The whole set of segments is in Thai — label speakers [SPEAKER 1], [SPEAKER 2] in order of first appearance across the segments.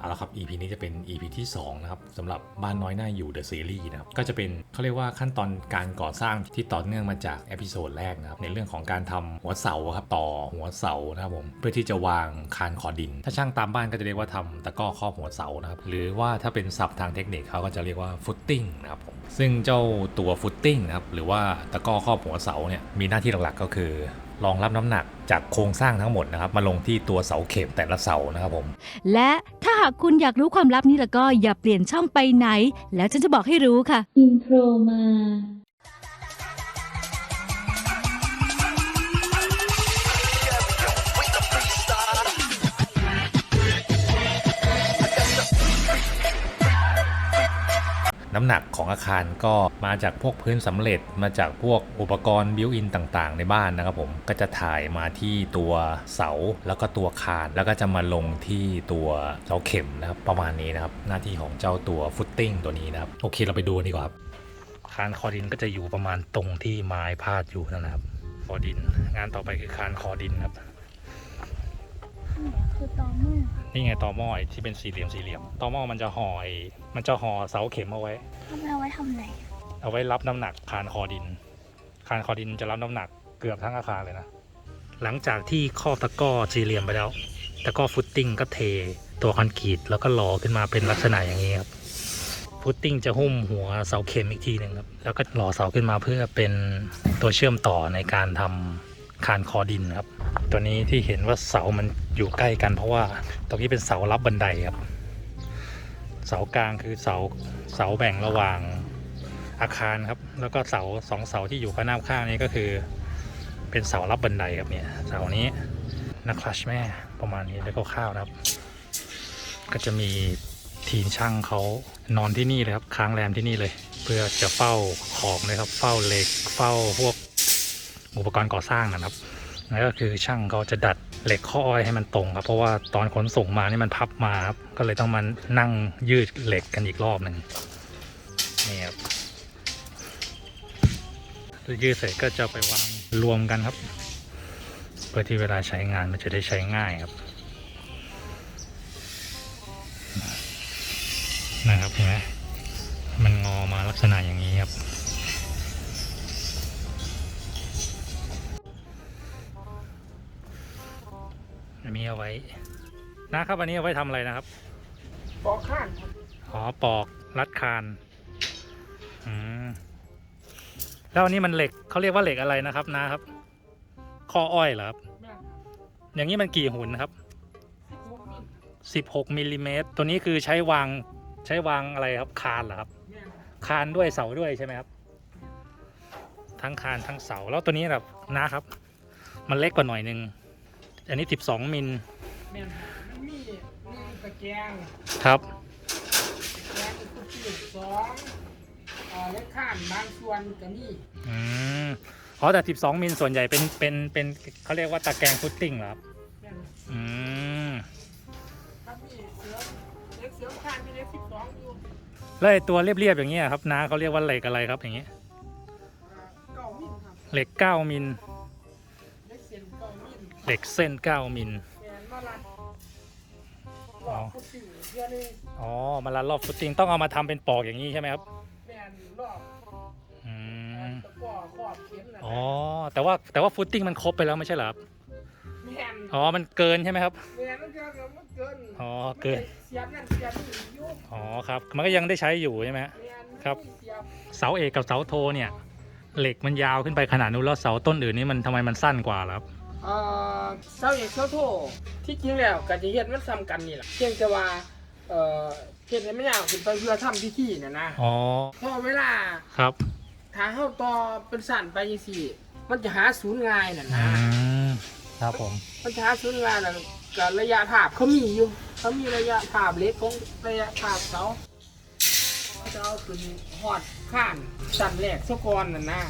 [SPEAKER 1] เอาละครับ EP นี้จะเป็น EP ที่ 2 นะครับสำหรับบ้านน้อยหน้าอยู่ The Series นะครับ ก็จะเป็นเขาเรียกว่าขั้นตอนการก่อสร้างที่ต่อเนื่องมาจากเอพิโซดแรกนะครับ ในเรื่องของการทำหัวเสาครับต่อหัวเสานะครับผมเพื่อที่จะวางคานขอดิน ถ้าช่างตามบ้านก็จะเรียกว่าทำตะก้อครอบหัวเสานะครับหรือว่าถ้าเป็นศัพท์ทางเทคนิคเขาก็จะเรียกว่าฟุตติ้งนะครับผมซึ่งเจ้าตัวฟุตติ้งนะครับหรือว่าตะก้อครอบหัวเสาเนี่ยมีหน้าที่หลักๆก็คือ รองรับน้ำหนักจากโครงสร้างทั้งหมดนะครับมาลงที่ตัวเสาเข็มแต่ละเสานะครับผม
[SPEAKER 2] และถ้าหากคุณอยากรู้ความลับนี้แล้วก็อย่าเปลี่ยนช่องไปไหน แล้วฉันจะบอกให้รู้ค่ะ
[SPEAKER 3] อินโทรมา
[SPEAKER 1] น้ำหนักของอาคารก็มาจากพวกพื้นสำเร็จมาจากพวกอุปกรณ์บิวอินต่างๆ ในบ้านนะครับผมก็จะถ่ายมาที่ตัวเสาแล้วก็ตัวคานแล้วก็จะมาลงที่ตัวเสาเข็มนะครับประมาณนี้นะครับหน้าที่ของเจ้าตัวฟุตติ้งตัวนี้นะครับโอเคเราไปดูนดีกว่าครับคานคอดินก็จะอยู่ประมาณตรงที่ไม้พาดอยู่นั่นนะครับคอดิน งานต่อไปคือคานคอดินครับ
[SPEAKER 3] คือตอมอ
[SPEAKER 1] นี่ไงตอหม้อไอ้ที่เป็นสี่เหลี่ยมสี่เหลี่ยมตอหม้อมันจะห่อไอ้มันจะห่อเสาเข็มเอาไว้
[SPEAKER 3] ทำไมเอาไว้ทำไหน
[SPEAKER 1] เอาไว้รับน้ำหนักคานคอดิน คานคอดินจะรับน้ำหนักเกือบทั้งอาคารเลยนะ หลังจากที่ครอบตะกร้อสี่เหลี่ยมไปแล้ว ตะกร้อฟุตติ้งก็เทตัวคอนกรีตแล้วก็หล่อขึ้นมาเป็นลักษณะอย่างนี้ครับ ฟุตติ้งจะหุ้มหัวเสาเข็มอีกทีหนึ่งครับ แล้วก็หล่อเสาขึ้นมาเพื่อเป็นตัวเชื่อมต่อในการทำคานคอดินครับ ตัวนี้ที่เห็นว่าเสามันอยู่ใกล้กันเพราะว่าตรงนี้เป็นเสารับบันไดครับ เสากลางคือเสาเสาแบ่งระหว่างอาคารครับ แล้วก็เสาสองเสาที่อยู่ข้างหน้าข้างนี้ก็คือ เป็นเสารับบันไดครับเนี่ยเสานี้นักคลัชแม่ประมาณนี้แล้วก็ข้าวนะครับ ก็จะมีทีมช่างเขานอนที่นี่เลยครับค้างแรมที่นี่เลย เพื่อจะเฝ้าของเลยครับ เฝ้าเหล็กเฝ้าพวกอุปกรณ์ก่อสร้างนะครับ นั่นก็คือช่างเขาจะดัดเหล็กข้ออ้อยให้มันตรงครับ เพราะว่าตอนขนส่งมานี่มันพับมาครับก็เลยต้องมานั่งยืดเหล็กกันอีกรอบหนึ่งนี่ครับยืดเสร็จก็จะไปวางรวมกันครับ เพื่อที่เวลาใช้งานมันจะได้ใช้ง่ายครับนะครับเห็นไหมมันงอมาลักษณะอย่างนี้ครับ เอาไว้ นะครับอันนี้เอาไว้ทำอะไรนะครับ
[SPEAKER 4] ปอกข้างครับ
[SPEAKER 1] อ๋อปอกรัดคานอืมแล้วอันนี้มันเหล็กเขาเรียกว่าเหล็กอะไรนะครับนะครับข้ออ้อยเหรอครับ
[SPEAKER 4] แม่น
[SPEAKER 1] อย่างนี้มันกี่หุ่นครับ
[SPEAKER 4] สิบหกมิล
[SPEAKER 1] 16มิลลิเมตรตัวนี้คือใช้วางใช้วางอะไรครับคานเหรอครับ
[SPEAKER 4] แม่น
[SPEAKER 1] คานด้วยเสาด้วยใช่ไหมครับ ทั้งคานทั้งเสาแล้วตัวนี้แบบนะครับ มันเล็กกว่าหน่อยนึง อันนี้ 12 มิล
[SPEAKER 4] แม่นมันมีมีตะแกรง
[SPEAKER 1] ครับ
[SPEAKER 4] ตะแกรงคือที่สองเอ่อเล็กข้ามบางส่วนก็มี
[SPEAKER 1] อืมอ๋อแต่ 12 มิลส่วนใหญ่เป็นเป็นเป็นเขาเรียกว่าตะแกรงฟุตติ้งเหรอครับ
[SPEAKER 4] แม่น
[SPEAKER 1] อืม
[SPEAKER 4] ครับมีเสือเล็กเสือข้างที่เล็กสิบสองอยู่
[SPEAKER 1] แล้วไอ้ตัวเรียบๆอย่างเงี้ยครับน้าเขาเรียกว่าเหล็กอะไรครับอย่างเงี้ย
[SPEAKER 4] อ่าเก้ามิลครับ
[SPEAKER 1] เหล็ก 9 มิล
[SPEAKER 4] เล็กเส้น เก้ามิล
[SPEAKER 1] เหล็กเส้น 9 มิล
[SPEAKER 4] แม่นมาลัดหลอกผู้สื่อเดือนหนึง
[SPEAKER 1] อ๋อมาลัดรอบฟุตติ้งต้องเอามาทำเป็นปอกอย่างนี้ใช่ไหมครับ
[SPEAKER 4] แม่นรอบ
[SPEAKER 1] อืม
[SPEAKER 4] ตะกร้อครอบเข็มนะ
[SPEAKER 1] อ๋อ แต่ว่าแต่ว่าฟุตติ้งมันครบไปแล้วไม่ใช่เหรอครับ
[SPEAKER 4] แม่น
[SPEAKER 1] อ๋อ มันเกินใช่ไหมครับ
[SPEAKER 4] แม่นมันเกินมันเกิน
[SPEAKER 1] อ๋อ เกิน
[SPEAKER 4] เสียบนั่นเสียบนี่อยู่
[SPEAKER 1] อ๋อ ครับ มันก็ยังได้ใช้อยู่ใช่ไหมฮะ
[SPEAKER 4] แม่น
[SPEAKER 1] ครับ
[SPEAKER 4] มีเสียบ
[SPEAKER 1] เสาเอกกับเสาโทเนี่ย เหล็กมันยาวขึ้นไปขนาดนู้นแล้วเสาต้นอื่นนี่มันทำไมมันสั้นกว่าล่ะครับ
[SPEAKER 4] เอ่อเสาเอกเสาโทที่จริงแล้วก็จะเฮ็ดมันซ้ำกันนี่แหละเพียงแต่ว่าเอ่อเฮ็ดให้มันยาวขึ้นไปเพื่อทำพิธีน่ะนะ
[SPEAKER 1] อ๋อ
[SPEAKER 4] พอเวลา
[SPEAKER 1] ครับ
[SPEAKER 4] ถ้าเฮาต่อเป็นสั้นไปจังซี่ มันจะหาศูนย์ง่ายน่ะ
[SPEAKER 1] อื
[SPEAKER 4] นะ
[SPEAKER 1] มครับผม
[SPEAKER 4] มันจะหาศูนย์ง่ายน่ะก็ระยะภาพเขามีอยู่เขามีระยะภาพเล็กของระยะภาพเสาเขาจะเอาขึ้นฮอดข้านสั้นแรกซะก่อนน่ะนะ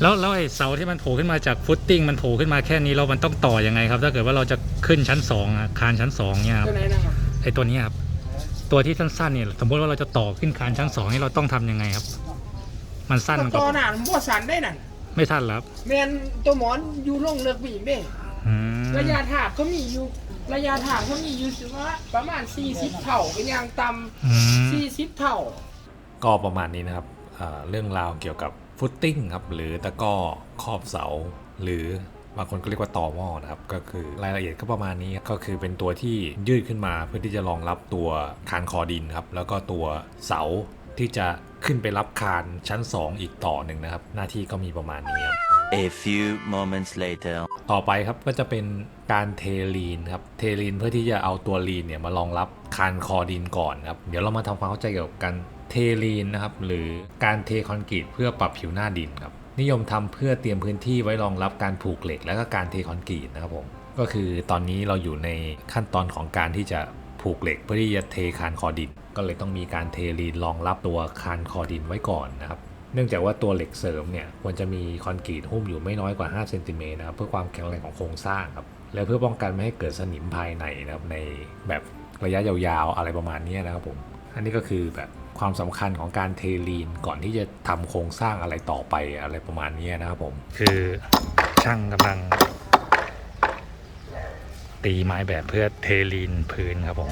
[SPEAKER 1] แล้วแล้วไอ้เสาที่มันโผล่ขึ้นมาจากฟุตติ้งมันโผล่ขึ้นมาแค่นี้แล้วมันต้องต่อยังไงครับ ถ้าเกิดว่าเราจะขึ้นชั้นสองอะคานชั้นสองเนี่ยครับ
[SPEAKER 4] ตัวไหนนะครับ
[SPEAKER 1] ไอ้ตัวเนี้ยครับตัวที่สั้นๆเนี่ยสมมติว่าเราจะต่อขึ้นคานชั้นสองนี่เราต้องทำยังไงครับ มันสั้นก
[SPEAKER 4] ต่อ
[SPEAKER 1] ว่า
[SPEAKER 4] หน้ามันบ่สั้นได้นั่น
[SPEAKER 1] ไม่สั้นเหรอครับ
[SPEAKER 4] แมนตัวหมอนอยู่ลงเลือกบีกเด้
[SPEAKER 1] อืม
[SPEAKER 4] ระยะถาบก็มีอยู่ ระยะทางเขามีอยู่สิว่าประมาณ 40 เท่าเป็นอย่างต่
[SPEAKER 1] อืมำ
[SPEAKER 4] 40 เท่า
[SPEAKER 5] ก็ประมาณนี้นะครับอ่าเรื่องราวเกี่ยวกับ ฟุตติ้งครับหรือตะกร้อครอบเสา หรือบางคนก็เรียกว่าต่อหม้อนะครับ ก็คือรายละเอียดก็ประมาณนี้ก็คือเป็นตัวที่ยืดขึ้นมาเพื่อที่จะรองรับตัวคานคอดินครับ แล้วก็ตัวเสาที่จะขึ้นไปรับคานชั้น 2 อีกต่อหนึ่งนะครับ หน้าที่ก็มีประมาณนี้ครับ
[SPEAKER 6] A few moments later.
[SPEAKER 5] ต่อไปครับก็จะเป็นการเทลีนครับ เทลีนเพื่อที่จะเอาตัวลีนเนี่ยมารองรับคานคอดินก่อนครับ เดี๋ยวเรามาทำความเข้าใจเกี่ยวกับการ เทลีนนะครับหรือการเทคอนกรีตเพื่อปรับผิวหน้าดินครับนิยมทำเพื่อเตรียมพื้นที่ไว้รองรับการผูกเหล็ก และก็การเทคอนกรีตนะครับผมก็คือตอนนี้เราอยู่ในขั้นตอนของการที่จะผูกเหล็กเพื่อที่จะเทคานคอดิน ก็เลยต้องมีการเทลีนรองรับตัวคานคอดินไว้ก่อนนะครับเนื่องจากว่าตัวเหล็กเสริมเนี่ยควรจะมีคอนกรีตหุ้มอยู่ไม่น้อยกว่า5เซนติเมตรนะครับเพื่อความแข็งแรงของโครงสร้างครับและเพื่อป้องกันไม่ให้เกิดสนิมภายในนะครับในแบบระยะยาวๆอะไรประมาณนี้นะครับผม อันนี้ก็คือแบบ ความสำคัญของการเทลีนก่อนที่จะทำโครงสร้างอะไรต่อไปอะไรประมาณนี้นะครับผม
[SPEAKER 1] คือช่างกำลัง ตีไม้แบบเพื่อเทลีนพื้นครับผม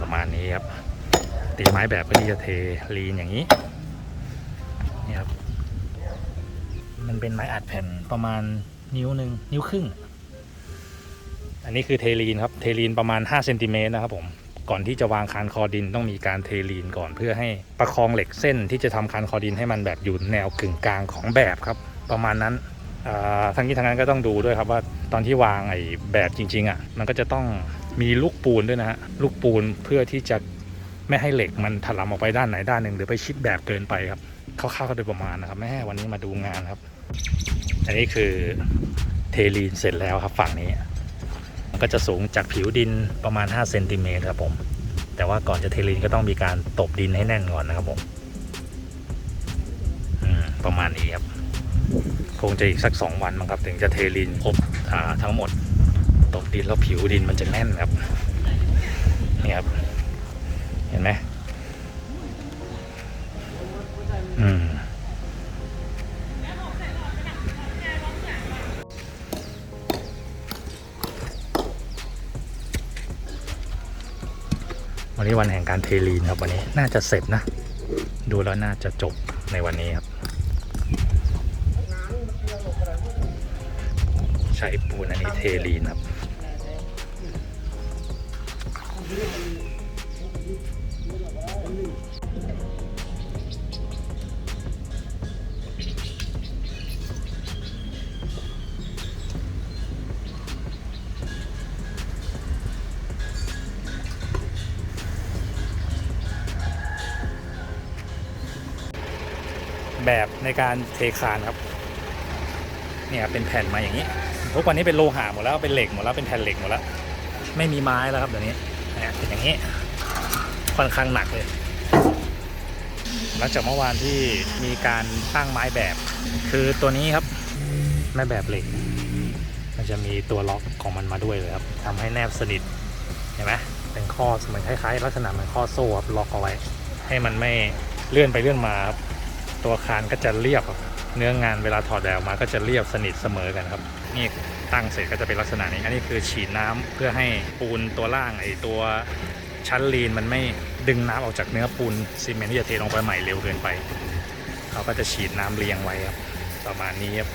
[SPEAKER 1] ประมาณนี้ครับ ตีไม้แบบเพื่อที่จะเทลีนอย่างนี้นี่ครับมันเป็นไม้อัดแผ่นประมาณนิ้วหนึ่งนิ้วครึ่ง อันนี้คือเทลีนครับ เทลีนประมาณ5เซนติเมตรนะครับผม ก่อนที่จะวางคานคอดินต้องมีการเทลีนก่อนเพื่อให้ประคองเหล็กเส้นที่จะทำคานคอดินให้มันแบบอยู่แนวกึ่งกลางของแบบครับ ประมาณนั้นอ่าทั้งนี้ทั้งนั้นก็ต้องดูด้วยครับว่าตอนที่วางไอ้แบบจริงๆอะมันก็จะต้องมีลูกปูนด้วยนะฮะลูกปูนเพื่อที่จะไม่ให้เหล็กมันถลำออกไปด้านไหนด้านหนึ่งหรือไปชิดแบบเกินไปครับคร่าวๆก็โดยประมาณนะครับแม่วันนี้มาดูงานครับ อันนี้คือเทลีนเสร็จแล้วครับฝั่งนี้ ก็จะสูงจากผิวดินประมาณ5เซนติเมตรครับผม แต่ว่าก่อนจะเทลีนก็ต้องมีการตบดินให้แน่นก่อนนะครับผมประมาณนี้ครับ คงจะอีกสัก 2 วันมั้งครับ ถึงจะเทลีนครบทั้งหมด ตบดินแล้วผิวดินมันจะแน่นครับนี่ครับ เห็นไหมอืม นี้วันแห่งการเทลีนครับวันนี้น่าจะเสร็จนะ ดูแล้วน่าจะจบในวันนี้ครับ ใช้ปูนอันนี้เทลีนครับ แบบในการเทคานครับเนี่ยเป็นแผ่นมาอย่างนี้ทุกวันนี้เป็นโลหะหมดแล้วเป็นเหล็กหมดแล้วเป็นแผ่นเหล็กหมดแล้วไม่มีไม้แล้วครับเดี๋ยวนี้เนี่ยเป็นอย่างนี้ค่อนข้างหนักเลย หลังจากเมื่อวานที่มีการตั้งไม้แบบ คือตัวนี้ครับไม้แบบเหล็ก มันจะมีตัวล็อกของมันมาด้วยเลยครับทำให้แนบสนิทเห็นไหมเป็นข้อเหมือนคล้ายๆ ลักษณะเหมือนข้อโซ่ครับล็อกเอาไว้ ให้มันไม่เลื่อนไปเลื่อนมาครับ ตัวคานก็จะเรียบครับเนื้องานเวลาถอดแบบออกมาก็จะเรียบสนิทเสมอกันครับ นี่ตั้งเสร็จก็จะเป็นลักษณะนี้ อันนี้คือฉีดน้ำเพื่อให้ปูนตัวล่างไอตัวชั้นลีนมันไม่ดึงน้ำออกจากเนื้อปูนซีเมนต์ที่จะเทลงไปใหม่เร็วเกินไป เขาก็จะฉีดน้ำเรียงไว้ครับ ประมาณนี้ครับ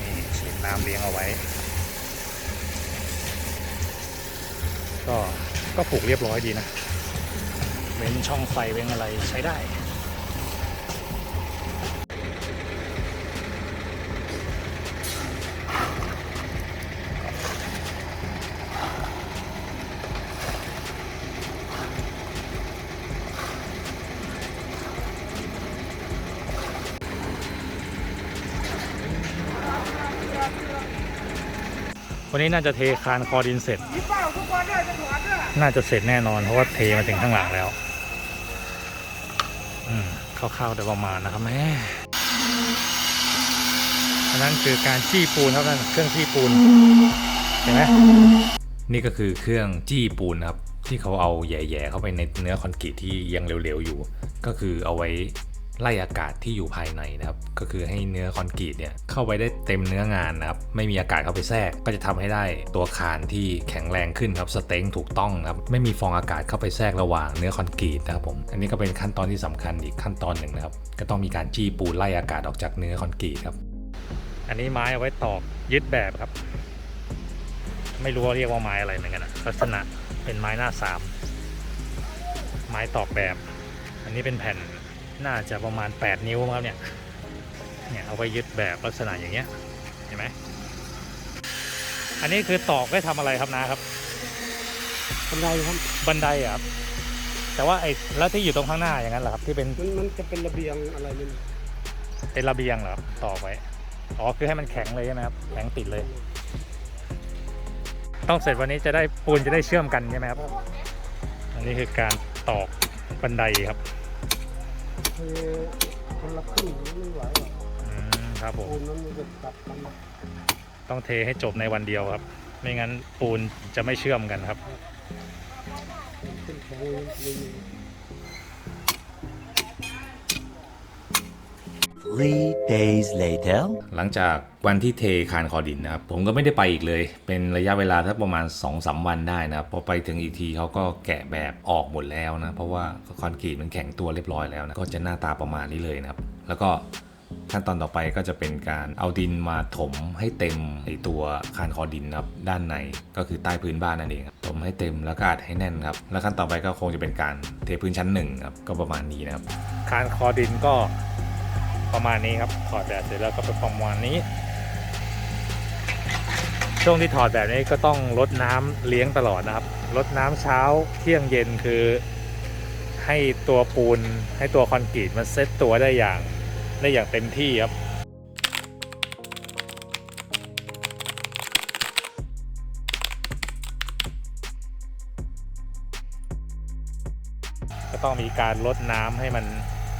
[SPEAKER 1] นี่ฉีดน้ำเรียงเอาไว้ ก็ก็ผูกเรียบร้อยดีนะ เว้นช่องไฟเว้นอะไรใช้ได้ วันนี้น่าจะเทคานคอดินเสร็จ
[SPEAKER 4] น่า
[SPEAKER 1] จะเสร็จแน่นอน เพราะว่าเทมาถึงข้างหลังแล้ว อืมคร่าวๆโดยประมาณนะครับแม่อันนั้นคือการจี้ปูนครับนั่นเครื่องจี้ปูน เห็นไหม
[SPEAKER 5] นี่ก็คือเครื่องจี้ปูนครับ ที่เขาเอาแย่ๆเข้าไปในเนื้อคอนกรีตที่ยังเหลวๆอยู่ ก็คือเอาไว้
[SPEAKER 1] ไล่อากาศที่อยู่ภายในนะครับ ก็คือให้เนื้อคอนกรีตเนี่ยเข้าไปได้เต็มเนื้องานนะครับ ไม่มีอากาศเข้าไปแทรก ก็จะทำให้ได้ตัวคานที่แข็งแรงขึ้นครับ สเต็งถูกต้องนะครับ ไม่มีฟองอากาศเข้าไปแทรกระหว่างเนื้อคอนกรีตนะครับผม อันนี้ก็เป็นขั้นตอนที่สำคัญอีกขั้นตอนหนึ่งนะครับ ก็ต้องมีการจี้ปูนไล่อากาศออกจากเนื้อคอนกรีตครับ
[SPEAKER 7] อันนี้ไม้เอาไว้ตอกยึดแบบครับ ไม่รู้ว่าเรียกว่าไม้อะไรเหมือนกันนะลักษณะเป็นไม้หน้าสาม ไม้ตอกแบบ อันนี้เป็นแผ่น น่าจะประมาณ 8 นิ้วครับเนี่ย เนี่ยเอาไว้ยึดแบบลักษณะอย่างเงี้ย เห็นไหม อันนี้คือตอกไว้ทำอะไรครับนะครับ
[SPEAKER 8] บันไดครับ
[SPEAKER 7] บันไดอะครับ แต่ว่าไอ้แล้วที่อยู่ตรงข้างหน้าอย่างนั้นเหรอครับที่เป็น
[SPEAKER 8] มันมันจะเป็นระเบียงอะไรนี่
[SPEAKER 7] เป็นระเบียงเหรอครับตอกไว้ อ๋อคือให้มันแข็งเลยใช่ไหมครับ แข็งติดเลย ต้องเสร็จวันนี้จะได้ปูนจะได้เชื่อมกันใช่ไหมครับ อันนี้คือการตอกบันไดครับ
[SPEAKER 8] คือคนละครึ่งไม่ไหวหรอก
[SPEAKER 7] อืมครับผม
[SPEAKER 8] ปูนนั้นมันจะตัดกัน
[SPEAKER 7] ต้องเทให้จบในวันเดียวครับ ไม่งั้นปูนจะไม่เชื่อมกันครับ
[SPEAKER 8] เป็นแข็งเลย
[SPEAKER 2] Three days later.
[SPEAKER 1] หลังจากวันที่เทคานคอดินนะครับ ผมก็ไม่ได้ไปอีกเลย เป็นระยะเวลาสักประมาณ2อสวันได้นะครับพอไปถึงอีกทีเขาก็แกะแบบออกหมดแล้วนะ เพราะว่าคอนกรีตมันแข็งตัวเรียบร้อยแล้วนะ ก็จะหน้าตาประมาณนี้เลยนะครับ แล้วก็ขั้นตอนต่อไปก็จะเป็นการเอาดินมาถมให้เต็มไอตัวคานคอดินนะครับด้านในก็คือใต้พื้นบ้านนั่นเองครับถมให้เต็มแล้วก็อัดให้แน่นครับ แล้วขั้นต่อไปก็คงจะเป็นการเทพื้นชั้นหนึ่งครับก็ประมาณนี้นะครับ
[SPEAKER 7] คานคอดินก็ ประมาณนี้ครับ ถอดแบบเสร็จแล้วก็เป็นประมาณนี้ ช่วงที่ถอดแบบนี้ก็ต้องลดน้ำเลี้ยงตลอดนะครับลดน้ำเช้าเที่ยงเย็นคือ ให้ตัวปูนให้ตัวคอนกรีตมันเซ็ตตัวได้อย่างได้อย่างเต็มที่ครับก็ต้องมีการลดน้ำให้มัน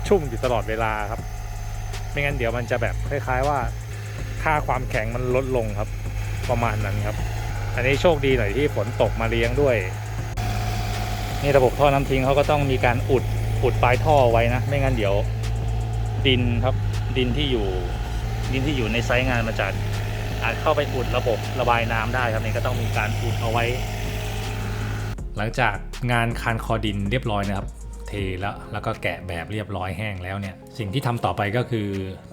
[SPEAKER 7] ชุ่มอยู่ตลอดเวลาครับ ไม่งั้นเดี๋ยวมันจะแบบคล้าย ๆว่าค่าความแข็งมันลดลงครับ ประมาณนั้นครับ อันนี้โชคดีหน่อยที่ฝนตกมาเลี้ยงด้วย นี่ระบบท่อน้ำทิ้งเขาก็ต้องมีการอุดอุดปลายท่อไว้นะ ไม่งั้นเดี๋ยวดินครับดินที่อยู่ดินที่อยู่ในไซต์งานมันจะอาจเข้าไปอุดระบบระบายน้ำได้ครับนี่ก็ต้องมีการอุดเอาไว้
[SPEAKER 1] หลังจากงานคานคอดินเรียบร้อยนะครับ เทแล้วแล้วก็แกะแบบเรียบร้อยแห้งแล้วเนี่ยสิ่งที่ทำต่อไปก็คือ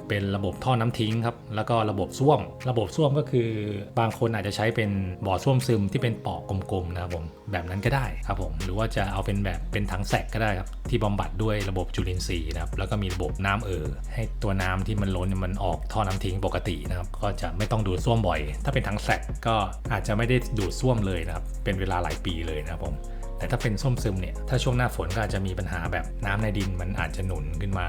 [SPEAKER 1] เป็นระบบท่อน้ำทิ้งครับแล้วก็ระบบส้วม ระบบส้วมก็คือบางคนอาจจะใช้เป็นบ่อส้วมซึมที่เป็นปอกกลมๆนะครับผมแบบนั้นก็ได้ครับผมหรือว่าจะเอาเป็นแบบเป็นถังแสกก็ได้ครับที่บำบัดด้วยระบบจุลินทรีย์นะครับแล้วก็มีระบบน้ำเอ่อให้ตัวน้ำที่มันล้นมันออกท่อน้ำทิ้งปกตินะครับก็จะไม่ต้องดูดส้วมบ่อย ถ้าเป็นถังแสกก็อาจจะไม่ได้ดูดส้วมเลยนะครับเป็นเวลาหลายปีเลยนะครับผม แต่ถ้าเป็นส้มซึมเนี่ย ถ้าช่วงหน้าฝนก็อาจจะมีปัญหาแบบน้ำในดินมันอาจจะหนุนขึ้นมา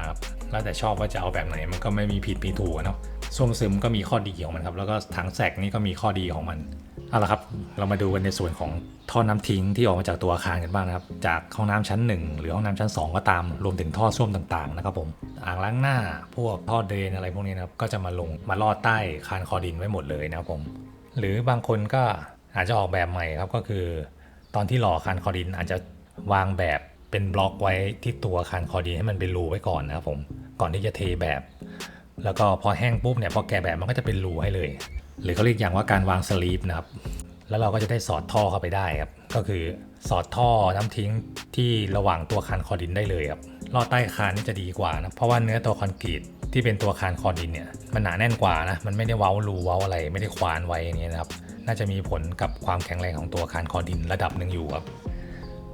[SPEAKER 1] แล้วแต่ชอบว่าจะเอาแบบไหน มันก็ไม่มีผิดมีถูกเนาะ ส้มซึมก็มีข้อดีของมันครับ แล้วก็ถังแสกนี่ก็มีข้อดีของมัน เอาละครับ เรามาดูกันในส่วนของท่อน้ำทิ้งที่ออกมาจากตัวอาคารกันบ้างนะครับ จากห้องน้ำชั้น 1 หรือห้องน้ำชั้น 2 ก็ตาม รวมถึงท่อส้วมต่างๆนะครับผม อ่างล้างหน้า พวกท่อเดรนอะไรพวกนี้นะครับ ก็จะมาลงมาลอดใต้คานคอดินไว้หมดเลยนะครับผม หรือบางคนก็อาจจะออกแบบใหม่ครับก็คือ ตอนที่หล่อคานคอดินอาจจะวางแบบเป็นบล็อกไว้ที่ตัวคานคอดินให้มันเป็นรูไว้ก่อนนะครับผมก่อนที่จะเทแบบ แล้วก็พอแห้งปุ๊บเนี่ยพอแกะแบบมันก็จะเป็นรูให้เลย หรือเขาเรียกอย่างว่าการวางสลีปนะครับแล้วเราก็จะได้สอดท่อเข้าไปได้ครับก็คือสอดท่อน้ำทิ้งที่ระหว่างตัวคานคอดินได้เลยครับลอดใต้คานนี่จะดีกว่านะเพราะว่าเนื้อตัวคอนกรีตที่เป็นตัวคานคอดินเนี่ยมันหนาแน่นกว่านะมันไม่ได้เว้ารูเว้าอะไรไม่ได้ควานไว้อย่างนี้นะครับ น่าจะมีผลกับความแข็งแรงของตัวคานคอดินระดับหนึ่งอยู่ครับ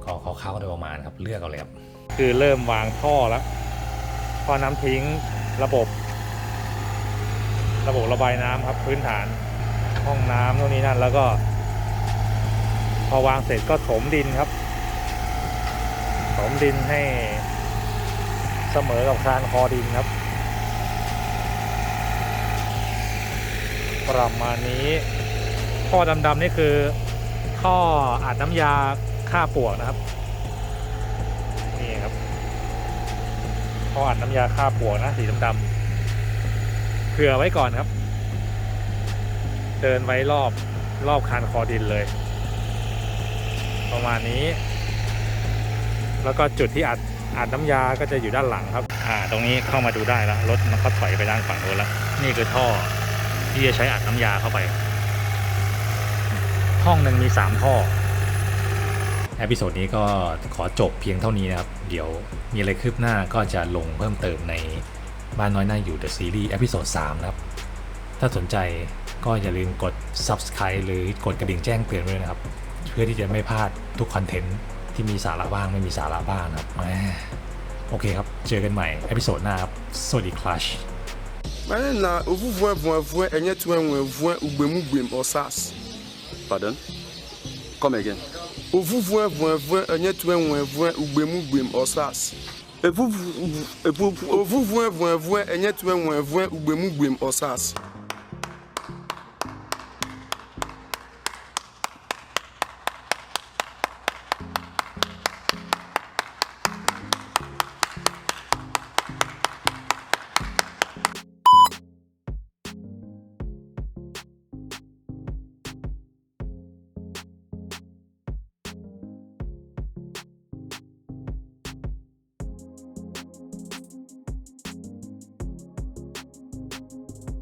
[SPEAKER 1] ก็คร่าวๆโดยประมาณครับเลือกเอาเลยครับ
[SPEAKER 7] คือเริ่มวางท่อแล้วท่อน้ำทิ้งระบบ ระบบระบายน้ำครับพื้นฐานห้องน้ำโน่นนี่นั่นแล้วก็ พอวางเสร็จก็ถมดินครับ ถมดินให้เสมอกับคานคอดินครับ ประมาณนี้ ท่อดำๆนี่คือ ท่ออัดน้ำยาฆ่าปลวกนะครับนี่ครับท่ออัดน้ำยาฆ่าปลวกนะสีดำๆเผื่อไว้ก่อนครับ เดินไว้รอบรอบคานคอดินเลย ประมาณนี้ แล้วก็จุดที่อัด
[SPEAKER 9] อัดน้ำยาก็จะอยู่ด้านหลังครับ อ่า ตรงนี้เข้ามาดูได้แล้ว รถมันก็ถอยไปด้านฝั่งโน้นแล้ว นี่คือท่อที่จะใช้อัดน้ำยาเข้าไป ห้องหนึ่งมีสามท่อ
[SPEAKER 1] เอพิโซดนี้ก็ขอจบเพียงเท่านี้นะครับ เดี๋ยวมีอะไรคืบหน้าก็จะลงเพิ่มเติมในบ้านน้อยหน้าอยู่ The Series เอพิโซด3นะครับ ถ้าสนใจก็อย่าลืมกด Subscribe หรือกดกระดิ่งแจ้งเตือนไว้ด้วยนะครับ เพื่อที่จะไม่พลาดทุกคอนเทนต์ที่มีสาระบ้างไม่มีสาระบ้างนะครับแหมโอเคครับ เจอกันใหม่เอพิโซดหน้าครับ สวัสดีคลัช
[SPEAKER 10] Mane na ovuvue vuevue enye tu enwevue ugbemugblem osas.
[SPEAKER 11] Pardon? Come again.
[SPEAKER 10] Ouvu vwen vwen vwen, enye twen vwen vwen, ugbemu gbem osas.
[SPEAKER 11] Ouvu vwen
[SPEAKER 10] vwen vwen, enye twen vwen vwen, ugbemu gbem osas.